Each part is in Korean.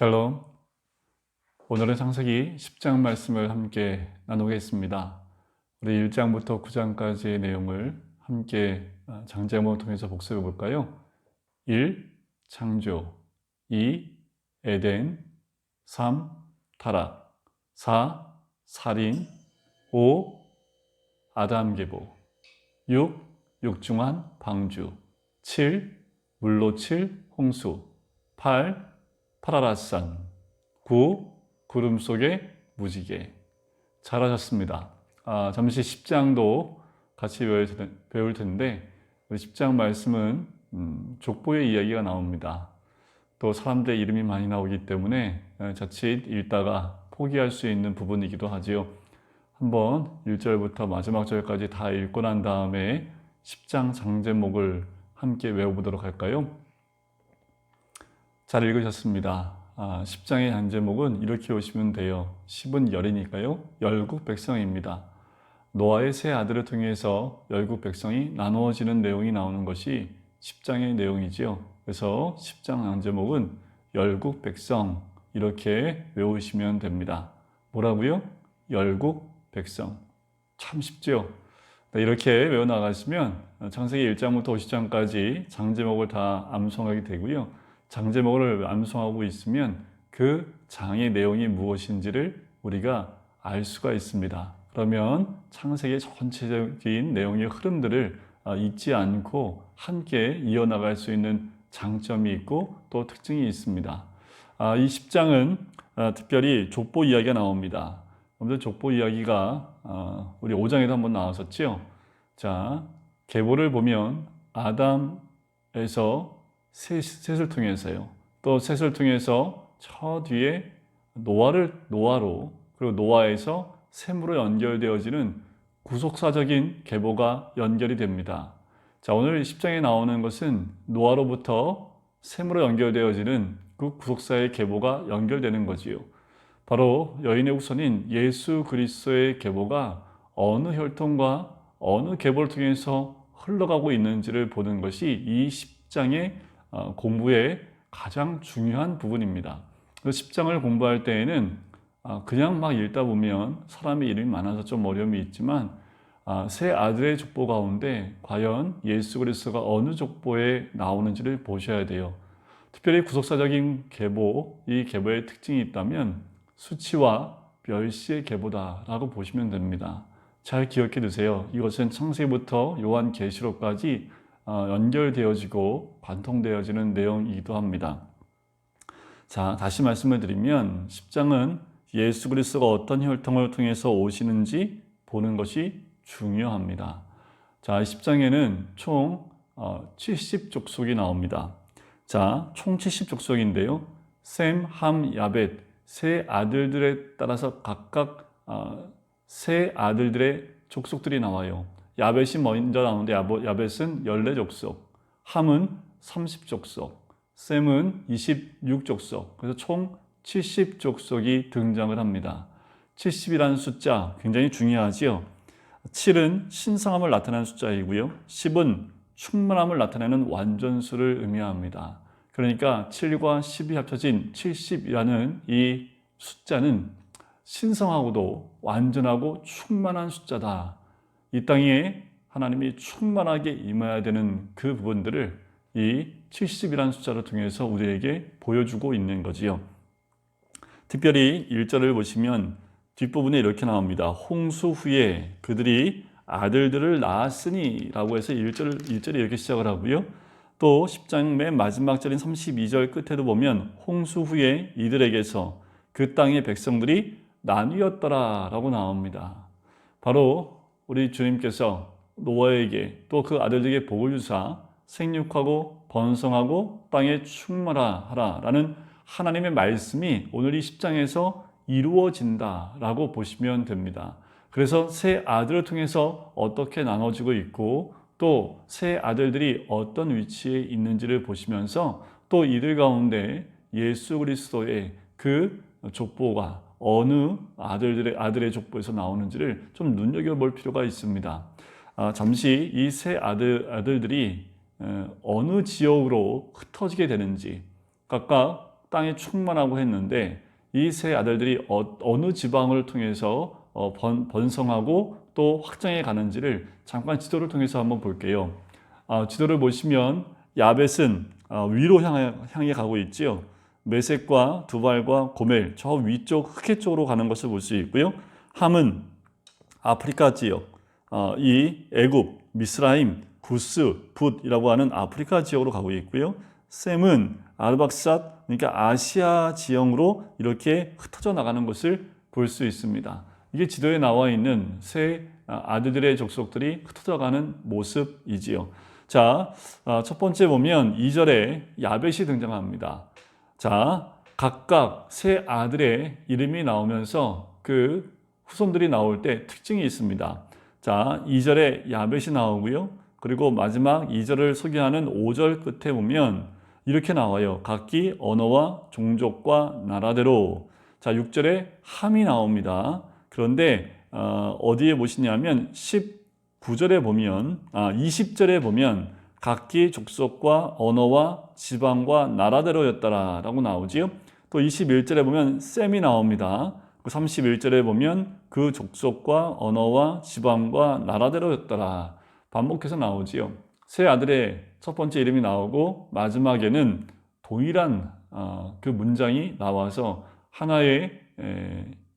샬롬. 오늘은 창세기 10장 말씀을 함께 나누겠습니다. 우리 1장부터 9장까지의 내용을 함께 아, 장제목을 통해서 복습해 볼까요? 1. 창조 2. 에덴 3. 타락 4. 살인 5. 아담 계보 6. 육중한 방주 7. 물로 칠 홍수 8. 파라라산 9. 구름 속의 무지개 잘하셨습니다. 아, 잠시 10장도 같이 배울 텐데 우리 10장 말씀은 음, 족보의 이야기가 나옵니다. 또 사람들의 이름이 많이 나오기 때문에 어, 자칫 읽다가 포기할 수 있는 부분이기도 하지요. 한번 1절부터 마지막 절까지 다 읽고 난 다음에 10장 장제목을 함께 외워보도록 할까요? 잘 읽으셨습니다. 아, 10장의 장제목은 이렇게 오시면 돼요. 10은 열이니까요. 열국 백성입니다. 노아의 세 아들을 통해서 열국 백성이 나누어지는 내용이 나오는 것이 10장의 내용이지요. 그래서 10장 장제목은 열국 백성 이렇게 외우시면 됩니다. 뭐라고요? 열국 백성. 참 쉽죠? 네, 이렇게 외워나가시면 창세기 1장부터 50장까지 장제목을 다 암송하게 되고요. 장제목을 암송하고 있으면 그 장의 내용이 무엇인지를 우리가 알 수가 있습니다. 그러면 창세기 전체적인 내용의 흐름들을 어, 잊지 않고 함께 이어나갈 수 있는 장점이 있고 또 특징이 있습니다. 아, 이 10장은 어, 특별히 족보 이야기가 나옵니다. 먼저 족보 이야기가 어, 우리 5장에도 한번 나왔었죠. 자, 계보를 보면 아담에서 셋을 통해서요. 또 셋을 통해서 저 뒤에 노아를 노아로 그리고 노아에서 셈으로 연결되어지는 구속사적인 계보가 연결이 됩니다. 자, 오늘 10장에 나오는 것은 노아로부터 셈으로 연결되어지는 그 구속사의 계보가 연결되는 거지요. 바로 여인의 후손인 예수 그리스도의 계보가 어느 혈통과 어느 계보를 통해서 흘러가고 있는지를 보는 것이 이 10장의 어, 공부의 가장 중요한 부분입니다. 10장을 공부할 때에는 아, 그냥 막 읽다 보면 사람의 이름이 많아서 좀 어려움이 있지만 아, 세 아들의 족보 가운데 과연 예수 그리스도가 어느 족보에 나오는지를 보셔야 돼요. 특별히 구속사적인 계보, 이 계보의 특징이 있다면 수치와 멸시의 계보다라고 보시면 됩니다. 잘 기억해 두세요. 이것은 창세부터 요한 계시록까지 어, 연결되어지고 관통되어지는 내용이기도 합니다. 자, 다시 말씀을 드리면 10장은 예수 그리스도가 어떤 혈통을 통해서 오시는지 보는 것이 중요합니다. 자, 10장에는 총 70족속이 어, 나옵니다. 자, 총 70족속인데요. 셈, 함, 야벳 세 아들들에 따라서 각각 어, 세 아들들의 족속들이 나와요. 야벳이 먼저 나오는데 야벳은 14족속, 함은 30족속, 셈은 26족속, 그래서 총 70족속이 등장을 합니다. 70이라는 숫자 굉장히 중요하지요. 7은 신성함을 나타내는 숫자이고요. 10은 충만함을 나타내는 완전수를 의미합니다. 그러니까 7과 10이 합쳐진 70이라는 이 숫자는 신성하고도 완전하고 충만한 숫자다. 이 땅에 하나님이 충만하게 임해야 되는 그 부분들을 이 70이라는 숫자를 통해서 우리에게 보여주고 있는 거지요. 특별히 1절을 보시면 뒷부분에 이렇게 나옵니다. 홍수 후에 그들이 아들들을 낳았으니 라고 해서 1절, 1절에 이렇게 시작을 하고요. 또 10장 맨 마지막 절인 32절 끝에도 보면 홍수 후에 이들에게서 그 땅의 백성들이 나뉘었더라 라고 나옵니다. 바로 우리 주님께서 노아에게 또 그 아들에게 복을 주사 생육하고 번성하고 땅에 충만하라 라는 하나님의 말씀이 오늘 이 10장에서 이루어진다라고 보시면 됩니다. 그래서 새 아들을 통해서 어떻게 나눠지고 있고 또 새 아들들이 어떤 위치에 있는지를 보시면서 또 이들 가운데 예수 그리스도의 그 족보가 어느 아들들의 아들의 족보에서 나오는지를 좀 눈여겨 볼 필요가 있습니다. 아, 잠시 이 세 아들 아들들이 어느 지역으로 흩어지게 되는지 각각 땅이 충만하고 했는데 이 세 아들들이 어, 느 지방을 통해서 어, 번, 번성하고 또 확장해 가는지를 잠깐 지도를 통해서 한번 볼게요. 아, 지도를 보시면 야벳은 아, 위로 향해, 향해 가고 있지요. 메색과 두발과 고멜 저 위쪽 흑해 쪽으로 가는 것을 볼 수 있고요. 함은 아프리카 지역, 어, 이 애굽, 미스라임, 구스, 붓이라고 하는 아프리카 지역으로 가고 있고요. 셈은 아르박삿, 그러니까 아시아 지형으로 이렇게 흩어져 나가는 것을 볼 수 있습니다. 이게 지도에 나와 있는 세 아들들의 족속들이 흩어져 가는 모습이지요. 자, 어, 첫 번째 보면 2절에 야벳이 등장합니다. 자, 각각 세 아들의 이름이 나오면서 그 후손들이 나올 때 특징이 있습니다. 자, 2절에 야벳이 나오고요. 그리고 마지막 2절을 소개하는 5절 끝에 보면 이렇게 나와요. 각기 언어와 종족과 나라대로. 자, 6절에 함이 나옵니다. 그런데 어, 어디에 보시냐면 19절에 보면 아, 20절에 보면 각기 족속과 언어와 지방과 나라대로였더라라고 나오지요. 또 21절에 보면 셈이 나옵니다. 31절에 보면 그 족속과 언어와 지방과 나라대로였더라. 반복해서 나오지요. 세 아들의 첫 번째 이름이 나오고 마지막에는 동일한 어, 그 문장이 나와서 하나의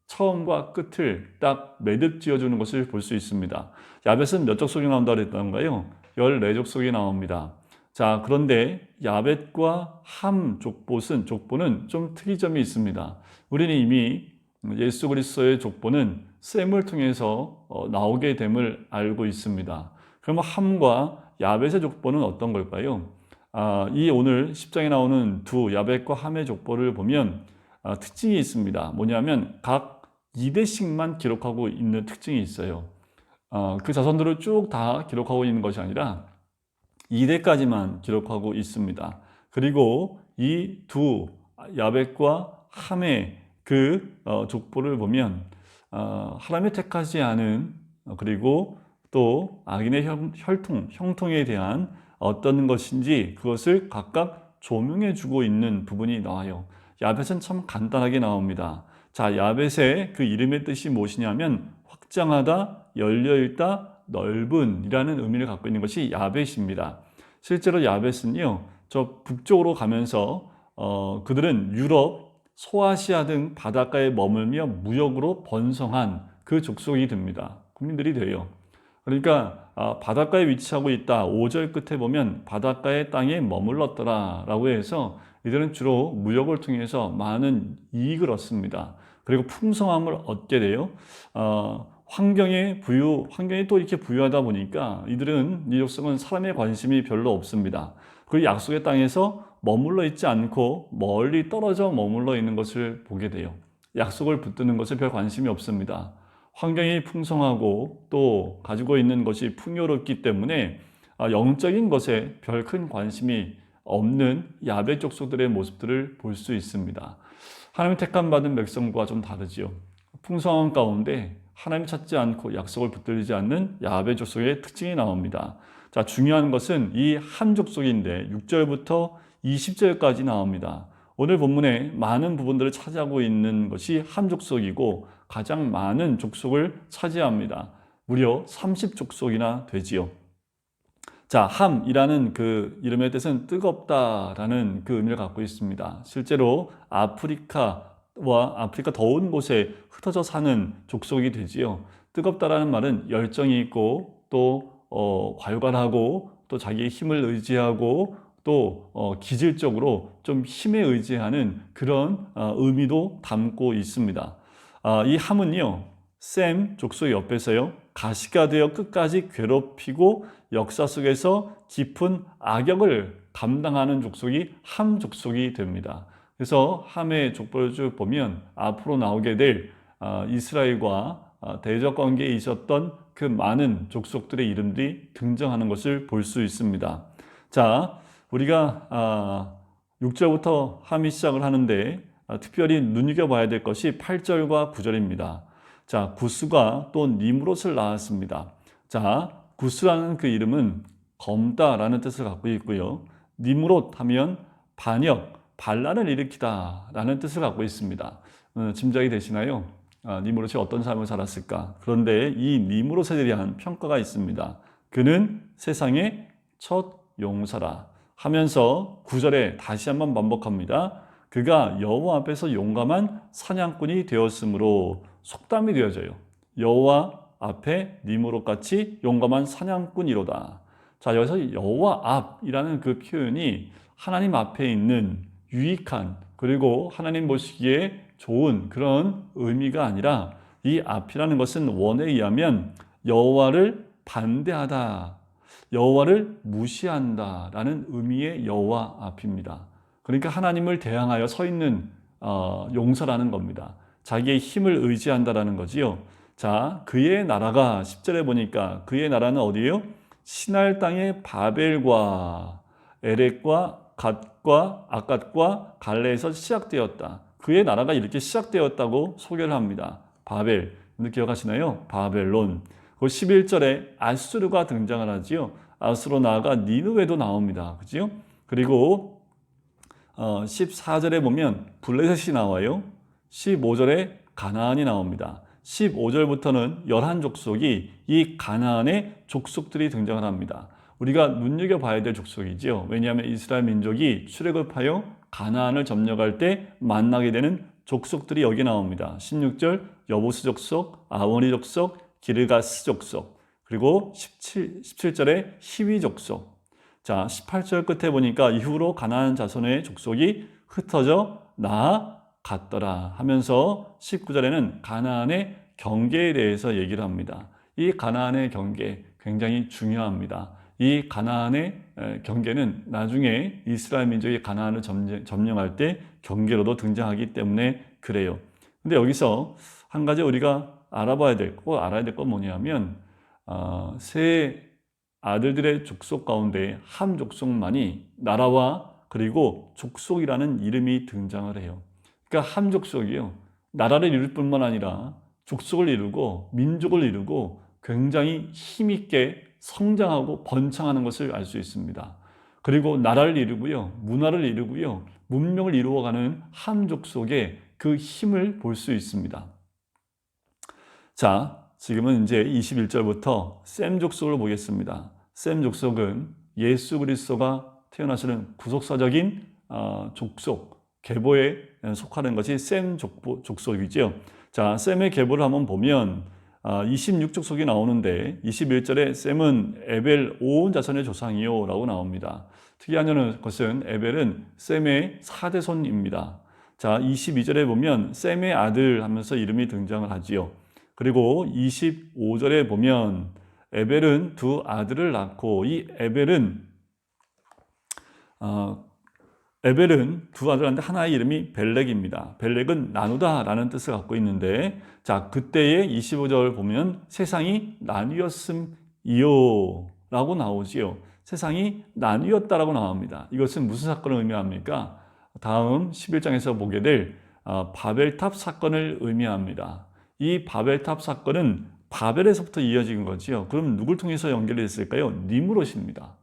처음과 끝을 딱 매듭 지어주는 것을 볼 수 있습니다. 야벳은 몇 족속이 나온다고 했던가요? 14족속이 나옵니다. 자, 그런데 야벳과 함 족봇은 족보는 좀 특이점이 있습니다. 우리는 이미 예수 그리스도의 족보는 셈을 통해서 어, 나오게 됨을 알고 있습니다. 그러면 함과 야벳의 족보는 어떤 걸까요? 아, 이 오늘 10장에 나오는 두 야벳과 함의 족보를 보면 아, 특징이 있습니다. 뭐냐면 각 2대씩만 기록하고 있는 특징이 있어요. 아, 그 자손들을 쭉 다 기록하고 있는 것이 아니라 2대까지만 기록하고 있습니다. 그리고 이 두 야벳과 함의 그 어, 족보를 보면 어, 하나님의 택하지 않은 어, 그리고 또 악인의 혈통, 형통에 대한 어떤 것인지 그것을 각각 조명해 주고 있는 부분이 나와요. 야벳은 참 간단하게 나옵니다. 자, 야벳의 그 이름의 뜻이 무엇이냐면 확장하다, 열려있다, 넓은 이라는 의미를 갖고 있는 것이 야벳입니다. 실제로 야벳은요, 저 북쪽으로 가면서 어, 그들은 유럽, 소아시아 등 바닷가에 머물며 무역으로 번성한 그 족속이 됩니다. 국민들이 돼요. 그러니까 아, 바닷가에 위치하고 있다. 5절 끝에 보면 바닷가의 땅에 머물렀더라 라고 해서 이들은 주로 무역을 통해서 많은 이익을 얻습니다. 그리고 풍성함을 얻게 돼요. 어, 환경에 부유, 환경이 또 이렇게 부유하다 보니까 이들은 이 족속은 사람의 관심이 별로 없습니다. 그리고 약속의 땅에서 머물러 있지 않고 멀리 떨어져 머물러 있는 것을 보게 돼요. 약속을 붙드는 것에 별 관심이 없습니다. 환경이 풍성하고 또 가지고 있는 것이 풍요롭기 때문에 아, 영적인 것에 별 큰 관심이 없는 야베 족속들의 모습들을 볼 수 있습니다. 하나님 택함 받은 백성과 좀 다르지요. 풍성한 가운데 하나님 찾지 않고 약속을 붙들리지 않는 야베 족속의 특징이 나옵니다. 자, 중요한 것은 이 한 족속인데 6절부터 20절까지 나옵니다. 오늘 본문에 많은 부분들을 차지하고 있는 것이 한 족속이고 가장 많은 족속을 차지합니다. 무려 30족속이나 되지요. 자, 함이라는 그 이름의 뜻은 뜨겁다라는 그 의미를 갖고 있습니다. 실제로 아프리카 와 아프리카 더운 곳에 흩어져 사는 족속이 되지요. 뜨겁다라는 말은 열정이 있고 또 어, 괄괄하고 또 자기의 힘을 의지하고 또 어, 기질적으로 좀 힘에 의지하는 그런 어, 의미도 담고 있습니다. 아, 이 함은요, 샘 족속 옆에서요, 가시가 되어 끝까지 괴롭히고 역사 속에서 깊은 악역을 감당하는 족속이 함 족속이 됩니다. 그래서 함의 족보를 쭉 보면 앞으로 나오게 될 아, 이스라엘과 아, 대적 관계에 있었던 그 많은 족속들의 이름들이 등장하는 것을 볼 수 있습니다. 자, 우리가 6절부터 아, 함이 시작을 하는데 아, 특별히 눈여겨봐야 될 것이 8절과 9절입니다. 자, 구스가 또 니무롯을 낳았습니다. 자, 구스라는 그 이름은 검다라는 뜻을 갖고 있고요. 니무롯 하면 반역, 반란을 일으키다라는 뜻을 갖고 있습니다. 어, 짐작이 되시나요? 아, 니무롯이 어떤 삶을 살았을까? 그런데 이 니무롯에 대한 평가가 있습니다. 그는 세상의 첫 용사라 하면서 구절에 다시 한번 반복합니다. 그가 여호와 앞에서 용감한 사냥꾼이 되었으므로 속담이 되어져요. 여호와 앞에 니무롯 같이 용감한 사냥꾼이로다. 자, 여기서 여호와 앞이라는 그 표현이 하나님 앞에 있는 유익한 그리고 하나님 보시기에 좋은 그런 의미가 아니라 이 앞이라는 것은 원에 의하면 여호와를 반대하다, 여호와를 무시한다라는 의미의 여호와 앞입니다. 그러니까 하나님을 대항하여 서 있는 어, 용서라는 겁니다. 자기의 힘을 의지한다라는 거지요. 자, 그의 나라가 10절에 보니까 그의 나라는 어디예요? 신할 땅의 바벨과 에렉과 갓 과 아갓과 갈레에서 시작되었다. 그의 나라가 이렇게 시작되었다고 소개를 합니다. 바벨. 기억하시나요? 바벨론. 그 11절에 아수르가 등장을 하지요. 아수로 나아가 니누에도 나옵니다. 그죠? 그리고 어, 14절에 보면 블레셋이 나와요. 15절에 가나안이 나옵니다. 15절부터는 열한 족속이 이 가나안의 족속들이 등장을 합니다. 우리가 눈여겨봐야 될 족속이지요. 왜냐하면 이스라엘 민족이 출애굽 하여 가나안을 점령할 때 만나게 되는 족속들이 여기 나옵니다. 16절 여보스 족속, 아원이 족속, 기르가스 족속, 그리고 17, 17절에 히위 족속. 자, 18절 끝에 보니까 이후로 가나안 자손의 족속이 흩어져 나아갔더라 하면서 19절에는 가나안의 경계에 대해서 얘기를 합니다. 이 가나안의 경계 굉장히 중요합니다. 이 가나안의 경계는 나중에 이스라엘 민족이 가나안을 점령할 때 경계로도 등장하기 때문에 그래요. 근데 여기서 한 가지 우리가 알아봐야 될 거, 알아야 될 건 뭐냐면 어, 세 아들들의 족속 가운데 한 족속만이 나라와 그리고 족속이라는 이름이 등장을 해요. 그러니까 한 족속이요. 나라를 이룰 뿐만 아니라 족속을 이루고 민족을 이루고 굉장히 힘있게 성장하고 번창하는 것을 알 수 있습니다. 그리고 나라를 이루고요, 문화를 이루고요, 문명을 이루어가는 함족 속에 그 힘을 볼 수 있습니다. 자, 지금은 이제 21절부터 셈 족속을 보겠습니다. 셈 족속은 예수 그리스도가 태어나시는 구속사적인 어, 족속, 계보에 속하는 것이 셈 족속이죠. 자, 셈의 계보를 한번 보면 26족속이 아, 나오는데 21절에 셈은 에벨 온 자손의 조상이요 라고 나옵니다. 특이한 것은 에벨은 셈의 4대손입니다. 자, 22절에 보면 셈의 아들 하면서 이름이 등장을 하지요. 그리고 25절에 보면 에벨은 두 아들을 낳고 이 에벨은 어, 에벨은 두 아들한테 하나의 이름이 벨렉입니다. 벨렉은 나누다라는 뜻을 갖고 있는데 자 그때의 25절 보면 세상이 나뉘었음이요 라고 나오지요. 세상이 나뉘었다라고 나옵니다. 이것은 무슨 사건을 의미합니까? 다음 11장에서 보게 될 어, 바벨탑 사건을 의미합니다. 이 바벨탑 사건은 바벨에서부터 이어진 거지요. 그럼 누굴 통해서 연결이 됐을까요? 니무롯입니다.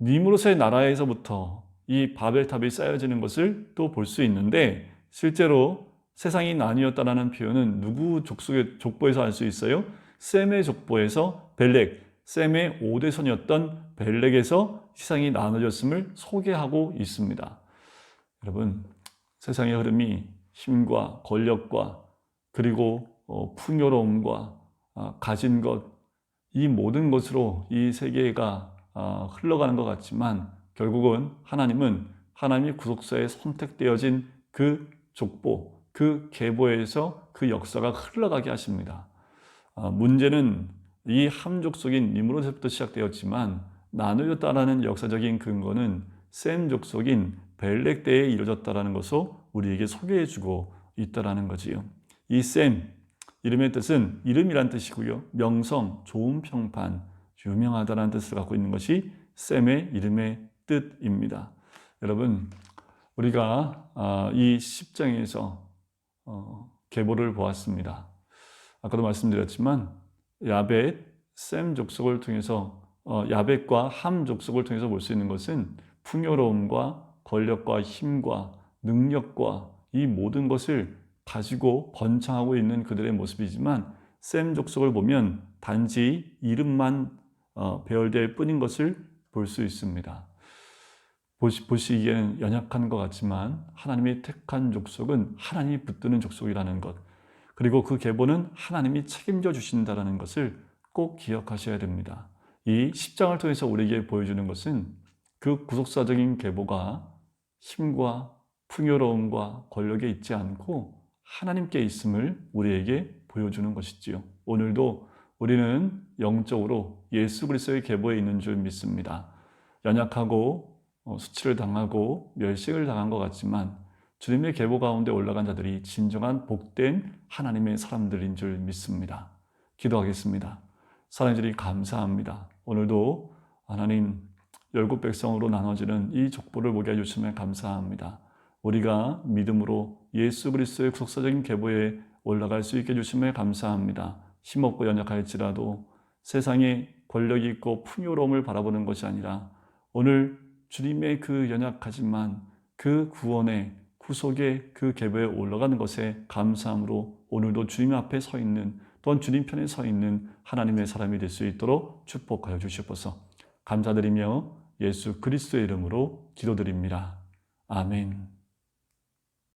니무롯의 나라에서부터 이 바벨탑이 쌓여지는 것을 또 볼 수 있는데 실제로 세상이 나뉘었다라는 표현은 누구 족속의 족보에서 알 수 있어요? 셈의 족보에서 벨렉, 셈의 5대손이었던 벨렉에서 세상이 나눠졌음을 소개하고 있습니다. 여러분, 세상의 흐름이 힘과 권력과 그리고 어, 풍요로움과 아, 가진 것, 이 모든 것으로 이 세계가 아, 흘러가는 것 같지만 결국은 하나님은 하나님의 구속사에 선택되어진 그 족보, 그 계보에서 그 역사가 흘러가게 하십니다. 아, 문제는 이 함족속인 니므롯에서부터 시작되었지만 나누었다라는 역사적인 근거는 셈 족속인 벨렉 때에 이루어졌다라는 것을 우리에게 소개해주고 있다라는 거지요. 이 셈, 이름의 뜻은 이름이란 뜻이고요. 명성, 좋은 평판, 유명하다라는 뜻을 갖고 있는 것이 셈의 이름의 뜻입니다. 여러분, 우리가 아, 이 10장에서 어, 계보를 보았습니다. 아까도 말씀드렸지만 야벳, 셈 족속을 통해서 어, 야벳과 함 족속을 통해서 볼 수 있는 것은 풍요로움과 권력과 힘과 능력과 이 모든 것을 가지고 번창하고 있는 그들의 모습이지만 셈 족속을 보면 단지 이름만 어, 배열될 뿐인 것을 볼 수 있습니다. 보시, 보시기에는 연약한 것 같지만 하나님이 택한 족속은 하나님이 붙드는 족속이라는 것 그리고 그 계보는 하나님이 책임져 주신다라는 것을 꼭 기억하셔야 됩니다. 이 10장을 통해서 우리에게 보여주는 것은 그 구속사적인 계보가 힘과 풍요로움과 권력에 있지 않고 하나님께 있음을 우리에게 보여주는 것이지요. 오늘도 우리는 영적으로 예수 그리스도의 계보에 있는 줄 믿습니다. 연약하고 어, 수치를 당하고 멸식을 당한 것 같지만 주님의 계보 가운데 올라간 자들이 진정한 복된 하나님의 사람들인 줄 믿습니다. 기도하겠습니다. 사랑들이 감사합니다. 오늘도 하나님 열국 백성으로 나눠지는 이 족보를 보게 해주시면 감사합니다. 우리가 믿음으로 예수 그리스도의 국사적인 계보에 올라갈 수 있게 해주시면 감사합니다. 힘없고 연약할지라도 세상에 권력이 있고 풍요로움을 바라보는 것이 아니라 오늘 주님의 그 연약하지만 그 구원의 구속의 그 계보에 올라가는 것에 감사함으로 오늘도 주님 앞에 서 있는 또한 주님 편에 서 있는 하나님의 사람이 될 수 있도록 축복하여 주시옵소서. 감사드리며 예수 그리스도의 이름으로 기도드립니다. 아멘.